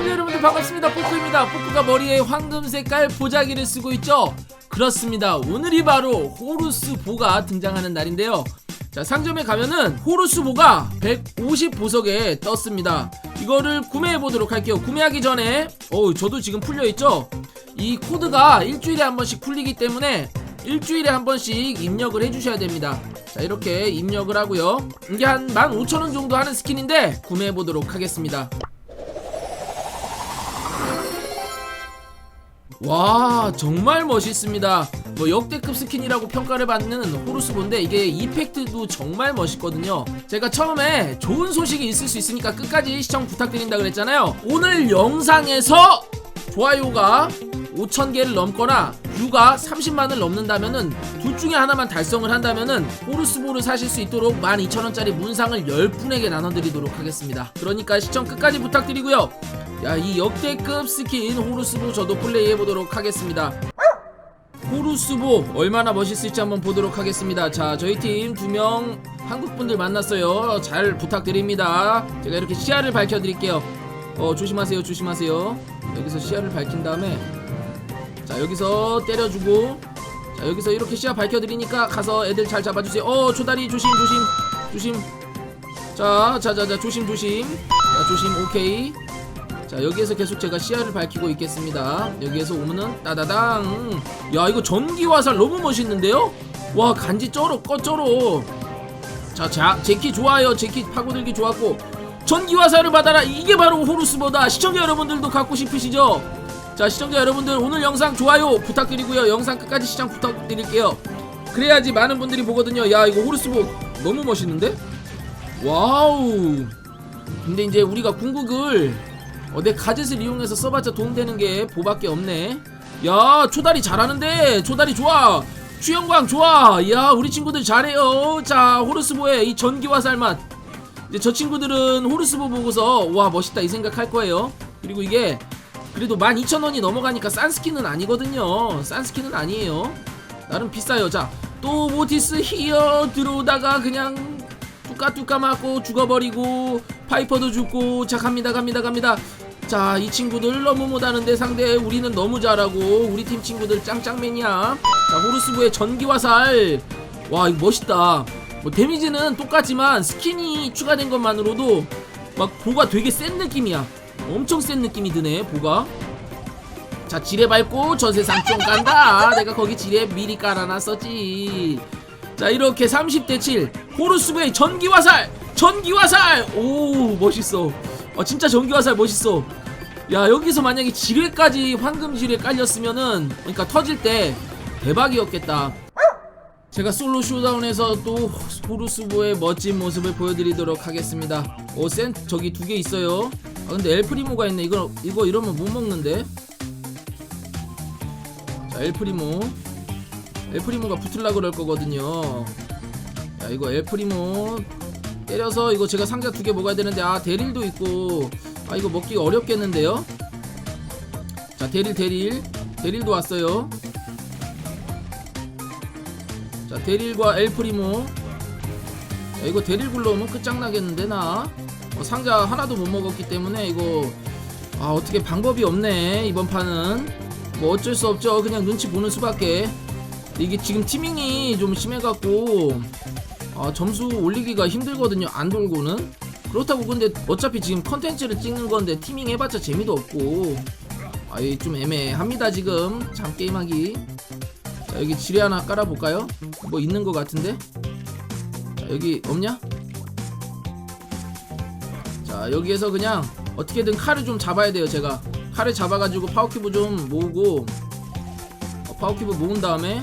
시청자 여러분들 반갑습니다. 포크입니다. 포크가 머리에 황금 색깔 보자기를 쓰고 있죠? 그렇습니다. 오늘이 바로 호루스 보가 등장하는 날인데요. 자 상점에 가면은 호루스 보가 150 보석에 떴습니다. 이거를 구매해 보도록 할게요. 구매하기 전에 어우 저도 지금 풀려 있죠? 이 코드가 일주일에 한 번씩 풀리기 때문에 일주일에 한 번씩 입력을 해주셔야 됩니다. 자 이렇게 입력을 하고요. 이게 한 15,000원 정도 하는 스킨인데 구매해 보도록 하겠습니다 와 정말 멋있습니다. 뭐 역대급 스킨이라고 평가를 받는 호루스본데 이게 이펙트도 정말 멋있거든요. 제가 처음에 좋은 소식이 있을 수 있으니까 끝까지 시청 부탁드린다 그랬잖아요. 오늘 영상에서 좋아요가 5천개를 넘거나 뷰가 30만을 넘는다면은 둘 중에 하나만 달성을 한다면은 호루스볼을 사실 수 있도록 12,000원짜리 문상을 10분에게 나눠드리도록 하겠습니다. 그러니까 시청 끝까지 부탁드리고요 야 이 역대급 스킨 호루스보 저도 플레이해 보도록 하겠습니다. 호루스보 얼마나 멋있을지 한번 보도록 하겠습니다. 자 저희 팀 두 명 한국분들 만났어요. 잘 부탁드립니다. 제가 이렇게 시야를 밝혀 드릴게요. 어 조심하세요 조심하세요. 여기서 시야를 밝힌 다음에 자 여기서 때려주고 자 여기서 이렇게 시야 밝혀 드리니까 가서 애들 잘 잡아 주세요. 어 조다리 조심 조심 조심. 자 자 자 자 조심 조심. 자 조심 오케이 자 여기에서 계속 제가 시야를 밝히고 있겠습니다. 여기에서 오면은 따다당. 야 이거 전기 화살 너무 멋있는데요? 와 간지 쩔어 꺼 쩔어. 자 자 제키 좋아요. 제키 파고들기 좋았고. 전기 화살을 받아라. 이게 바로 호루스보다. 시청자 여러분들도 갖고 싶으시죠? 자 시청자 여러분들 오늘 영상 좋아요 부탁드리고요. 영상 끝까지 시청 부탁드릴게요. 그래야지 많은 분들이 보거든요. 야 이거 호루스보 너무 멋있는데? 와우. 근데 이제 우리가 궁극을 어, 내 가젯을 이용해서 써봤자 도움되는 게 보밖에 없네. 야 초다리 잘하는데? 초다리 좋아. 추영광 좋아. 야 우리 친구들 잘해요. 자 호르스보의 이 전기화살 맛. 이제 저 친구들은 호르스보 보고서 와 멋있다 이 생각할 거예요. 그리고 이게 그래도 12,000원이 넘어가니까 싼 스킨은 아니거든요. 싼 스킨은 아니에요. 나름 비싸요. 자또 모티스 히어 들어오다가 그냥 뚜까뚜까 맞고 죽어버리고 파이퍼도 죽고 자 갑니다 갑니다 갑니다 자 이 친구들 너무 못하는데 상대 우리는 너무 잘하고 우리 팀 친구들 짱짱맨이야. 자 호루스부의 전기화살. 와 이거 멋있다. 뭐 데미지는 똑같지만 스킨이 추가된 것만으로도 막 보가 되게 센 느낌이야. 엄청 센 느낌이 드네 보가. 자 지뢰 밟고 저 세상 좀 간다. 내가 거기 지뢰 미리 깔아놨었지. 자 이렇게 30대 7 호루스부의 전기화살! 전기화살! 오 멋있어. 아 진짜 전기화살 멋있어 야 여기서 만약에 지뢰까지 황금 지뢰 깔렸으면은 그러니까 터질 때 대박이었겠다. 제가 솔로 쇼다운에서 또 호루스부의 멋진 모습을 보여드리도록 하겠습니다. 어센 저기 두 개 있어요. 아 근데 엘프리모가 있네. 이거 이거 이러면 못 먹는데? 자 엘프리모. 엘프리모가 붙을라 그럴 거거든요. 야 이거 엘프리모. 때려서 이거 제가 상자 두 개 먹어야 되는데 아 데릴도 있고 아 이거 먹기 어렵겠는데요. 자 데릴 데릴 데릴도 왔어요. 자 데릴과 엘프리모. 야 이거 데릴 굴러오면 끝장나겠는데 나? 어, 상자 하나도 못 먹었기 때문에 이거 아 어떻게 방법이 없네 이번 판은. 뭐 어쩔 수 없죠. 그냥 눈치 보는 수밖에. 이게 지금 티밍이 좀 심해갖고 아, 점수 올리기가 힘들거든요 안 돌고는 그렇다고 근데 어차피 지금 컨텐츠를 찍는 건데 티밍 해봤자 재미도 없고. 아이 좀 애매합니다 지금. 잠 게임하기. 자, 여기 지뢰 하나 깔아볼까요? 뭐 있는 것 같은데? 자, 여기 없냐? 자 여기에서 그냥 어떻게든 칼을 좀 잡아야 돼요 제가. 칼을 잡아가지고 파워큐브 좀 모으고. 어, 파워큐브 모은 다음에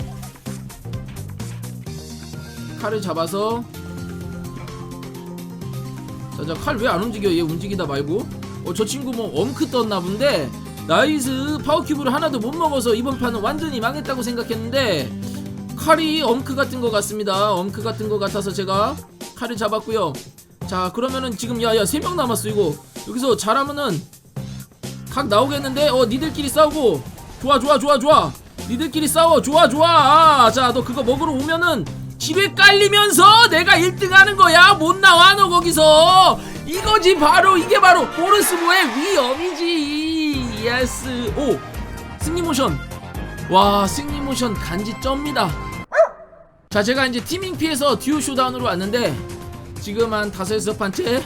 칼을 잡아서 자자 칼 왜 안 움직여? 얘 움직이다 말고. 어 저 친구 뭐 엄크 떴나 본데. 나이스. 파워큐브를 하나도 못 먹어서 이번 판은 완전히 망했다고 생각했는데 칼이 엄크 같은 것 같습니다. 엄크 같은 것 같아서 제가 칼을 잡았고요. 자 그러면은 지금 야야 세명 남았어 이거. 여기서 잘하면은 각 나오겠는데? 어 니들끼리 싸우고. 좋아 좋아 좋아 좋아. 니들끼리 싸워. 좋아 좋아 자너 그거 먹으러 오면은 집에 깔리면서 내가 1등 하는 거야. 못 나와 너 거기서. 이거지 바로. 이게 바로 호르스보의 위험이지. 예스. 오 승리 모션. 와 승리 모션 간지 쩝니다. 자 제가 이제 티밍 피해서 듀오 쇼다운으로 왔는데 지금 한 다섯 여섯 판째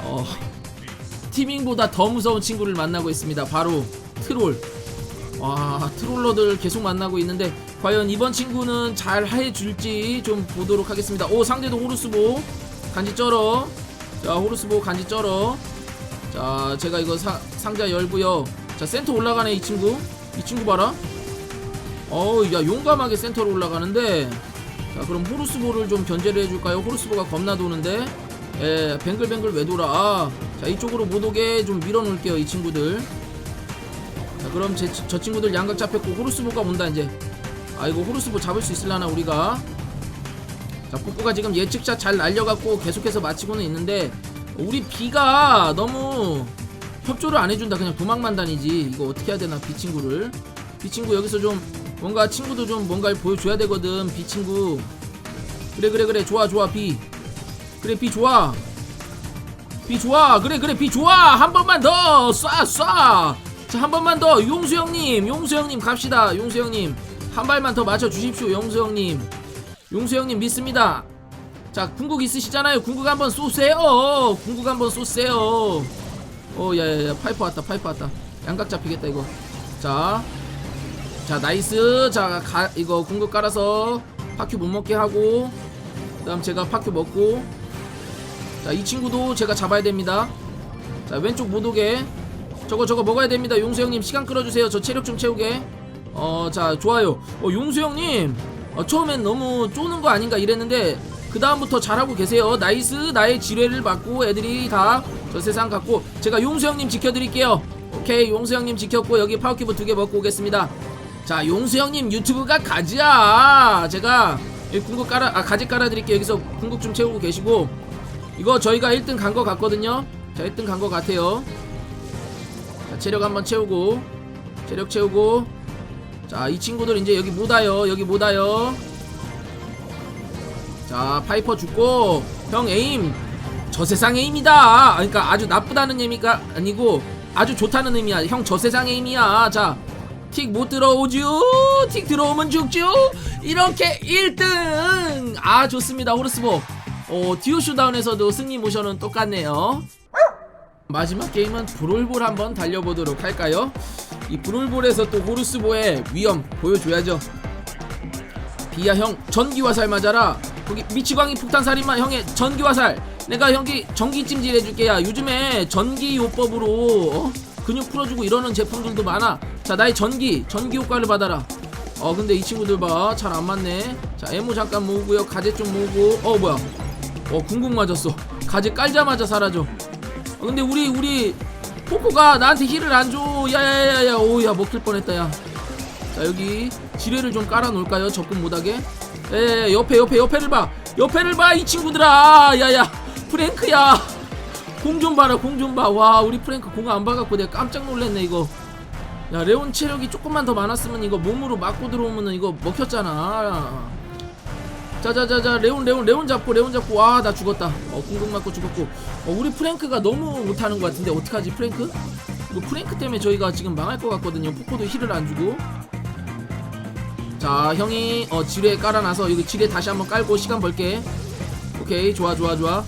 어 티밍보다 더 무서운 친구를 만나고 있습니다. 바로 트롤 와 트롤러들 계속 만나고 있는데 과연 이번 친구는 잘 해줄지 좀 보도록 하겠습니다. 오 상대도 호루스보. 간지 쩔어. 자 호루스보 간지 쩔어. 자 제가 이거 사, 상자 열고요. 자 센터 올라가네 이 친구. 이 친구 봐라. 어우 야 용감하게 센터로 올라가는데. 자 그럼 호루스보를 좀 견제를 해줄까요? 호루스보가 겁나 도는데. 예 뱅글뱅글 왜 돌아 아, 자 이쪽으로 못 오게 좀 밀어놓을게요 이 친구들 자 그럼 제, 저 친구들 양각 잡혔고 호루스보가 온다 이제. 아이고 호루스보 잡을 수 있을라나 우리가? 자 폭구가 지금 예측샷 잘 날려갖고 계속해서 마치고는 있는데 우리 비가 너무 협조를 안 해준다. 그냥 도망만 다니지. 이거 어떻게 해야 되나 비 친구를. 비 친구 여기서 좀 뭔가 친구도 좀 뭔가를 보여줘야 되거든 비 친구. 그래 그래 그래. 좋아 좋아 비. 그래 비 좋아. 비 좋아. 그래 그래. 비 좋아. 한 번만 더. 쏴 쏴 자 한 번만 더. 용수 형님 용수 형님 갑시다. 용수 형님 한 발만 더 맞춰 주십시오 용수 형님. 용수 형님 믿습니다. 자 궁극 있으시잖아요. 궁극 한번 쏘세요. 궁극 한번 쏘세요. 어 야야야 파이프 왔다 파이프 왔다. 양각 잡히겠다 이거. 자 자 나이스. 자 가, 이거 궁극 깔아서 파큐 못 먹게 하고 그 다음 제가 파큐 먹고. 자 이 친구도 제가 잡아야 됩니다. 자 왼쪽 못 오게 저거 저거 먹어야 됩니다. 용수 형님 시간 끌어주세요. 저 체력 좀 채우게. 어 자 좋아요. 어 용수 형님 어, 처음엔 너무 쪼는 거 아닌가 이랬는데 그 다음부터 잘하고 계세요. 나이스. 나의 지뢰를 받고 애들이 다 저 세상 갔고 제가 용수 형님 지켜드릴게요. 오케이. 용수 형님 지켰고 여기 파워큐브 두 개 먹고 오겠습니다. 자 용수 형님 유튜브가 가지야. 제가 궁극 깔아 아 가지 깔아드릴게요. 여기서 궁극 좀 채우고 계시고. 이거 저희가 1등 간 거 같거든요. 자 1등 간 거 같아요 자 체력 한번 채우고 체력 채우고. 자 이 친구들 이제 여기 못 와요. 여기 못 와요. 자 파이퍼 죽고. 형 에임. 저 세상 에임이다. 그러니까 아주 나쁘다는 의미가 아니고 아주 좋다는 의미야. 형 저 세상 에임이야. 자 틱 못 들어오죠 틱 들어오면 죽죠 이렇게 1등. 아 좋습니다. 호르스보. 어 듀오 쇼다운에서도 승리 모션은 똑같네요 마지막 게임은 브롤볼 한번 달려보도록 할까요? 이 브롤볼에서 또 호르스보의 위험 보여줘야죠. 비야 형 전기 화살 맞아라. 거기 미치광이 폭탄 살인마 형의 전기 화살. 내가 형기 전기 찜질 해줄게야. 요즘에 전기 요법으로 어? 근육 풀어주고 이러는 제품들도 많아. 자 나의 전기 전기 효과를 받아라. 어 근데 이 친구들 봐 잘 안 맞네. 자 에모 잠깐 모으고요. 가재 좀 모으고. 어 뭐야? 어 궁극 맞았어. 가재 깔자마자 사라져. 어, 근데 우리 우리 포코가 나한테 힐을 안 줘. 야야야야. 오야 먹힐 뻔했다 야. 자 여기 지뢰를 좀 깔아 놓을까요? 접근 못하게. 에 옆에 옆에 옆에를 봐. 옆에를 봐 이 친구들아. 야야 프랭크야. 공 좀 봐라 공 좀 봐. 와 우리 프랭크 공 안 봐갖고 내가 깜짝 놀랐네 이거. 야 레온 체력이 조금만 더 많았으면 이거 몸으로 맞고 들어오면은 이거 먹혔잖아. 자자자자 레온 레온 레온 잡고 레온 잡고. 와 나 죽었다. 어 궁극 맞고 죽었고. 어 우리 프랭크가 너무 못하는 것 같은데 어떡하지 프랭크? 이거 프랭크 때문에 저희가 지금 망할 것 같거든요. 포코도 힐을 안 주고. 자 형이 어 지뢰 깔아놔서 여기 지뢰 다시 한번 깔고 시간 벌게. 오케이 좋아 좋아 좋아.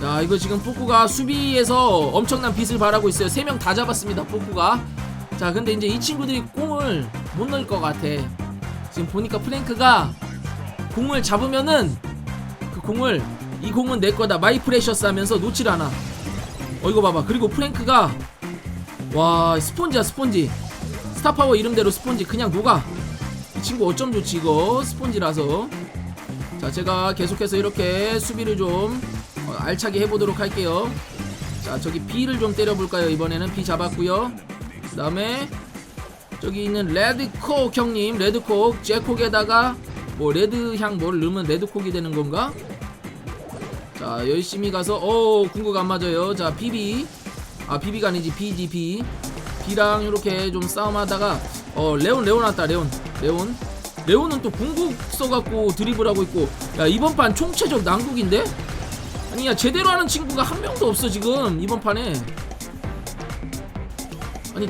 자 이거 지금 포코가 수비에서 엄청난 빚을 바라고 있어요. 세명다 잡았습니다 포코가. 자 근데 이제 이 친구들이 공을 못 넣을 것 같아. 지금 보니까 프랭크가 공을 잡으면은 그 공을 이 공은 내 거다. 마이 프레셔스 하면서 놓질 않아. 어 이거 봐봐. 그리고 프랭크가 와 스폰지야 스폰지. 스타파워 이름대로 스폰지 그냥 녹아. 이 친구 어쩜 좋지 이거? 스폰지라서. 자 제가 계속해서 이렇게 수비를 좀 어, 알차게 해보도록 할게요. 자 저기 B를 좀 때려볼까요? 이번에는 B 잡았고요. 그 다음에 저기 있는 레드콕 형님 레드콕 제콕에다가 뭐 레드 향뭘 넣으면 레드콕이 되는 건가? 자 열심히 가서 어 궁극 안 맞아요. 자 비비. 아 비비가 아니지. BGB B랑 이렇게 좀 싸움하다가 어 레온 레온 왔다 레온. 레온. 레온은 또 궁극 써갖고 드리블하고 있고. 야 이번 판 총체적 난국인데? 아니 야 제대로 하는 친구가 한 명도 없어 지금. 이번 판에. 아니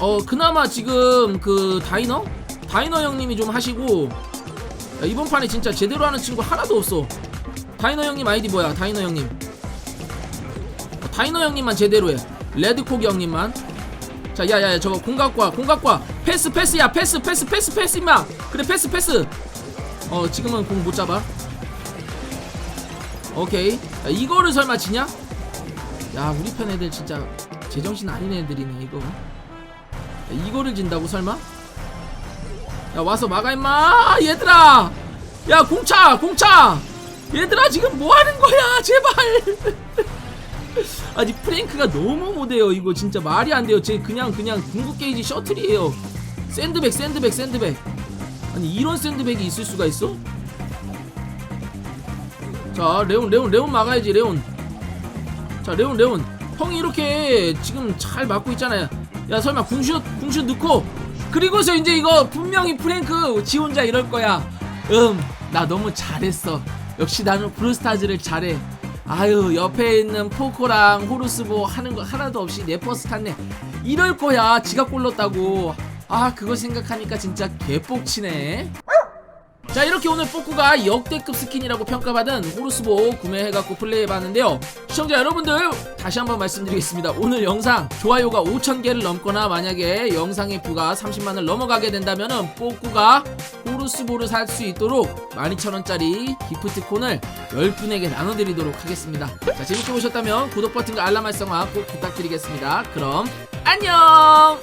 어 그나마 지금 그 다이너? 다이너 형님이 좀 하시고 야, 이번 판에 진짜 제대로 하는 친구 하나도 없어. 다이너 형님 아이디 뭐야 다이너 형님? 어, 다이너 형님만 제대로 해. 레드코기 형님만. 자 야야야 저거 공 갖고 와공 갖고 와. 패스 패스야 패스 패스 패스 패스 임마. 그래 패스 패스. 어 지금은 공 못 잡아. 오케이. 야, 이거를 설마 지냐? 야 우리 편 애들 진짜 제정신 아닌 애들이네 이거. 야, 이거를 진다고 설마 야 와서 막아 임마. 얘들아. 야 공차 공차. 얘들아 지금 뭐 하는 거야? 제발. 아니 프랭크가 너무 못해요. 이거 진짜 말이 안 돼요. 제 그냥 그냥 궁극 게이지 셔틀이에요. 샌드백 샌드백 샌드백. 아니 이런 샌드백이 있을 수가 있어? 자 레온 레온 레온 막아야지 레온. 자 레온 레온. 형이 이렇게 지금 잘 막고 있잖아요. 야 설마 궁슛 궁슛 넣고 그리고서 이제 이거 분명히 프랭크 지 혼자 이럴 거야. 음 나 너무 잘했어. 역시 나는 브루스타즈를 잘해. 아유 옆에 있는 포코랑 호루스보 하는 거 하나도 없이 내 버스 탔네. 이럴 거야. 지가 꼴렀다고. 아 그거 생각하니까 진짜 개뻑치네 자 이렇게 오늘 포쿠가 역대급 스킨이라고 평가받은 호루스보 구매해갖고 플레이해봤는데요. 시청자 여러분들 다시 한번 말씀드리겠습니다. 오늘 영상 좋아요가 5천개를 넘거나 만약에 영상의 뷰가 30만을 넘어가게 된다면은 포쿠가 호루스보를 살 수 있도록 12,000원짜리 기프트콘을 10분에게 나눠드리도록 하겠습니다. 자 재밌게 보셨다면 구독 버튼과 알람 활성화 꼭 부탁드리겠습니다. 그럼 안녕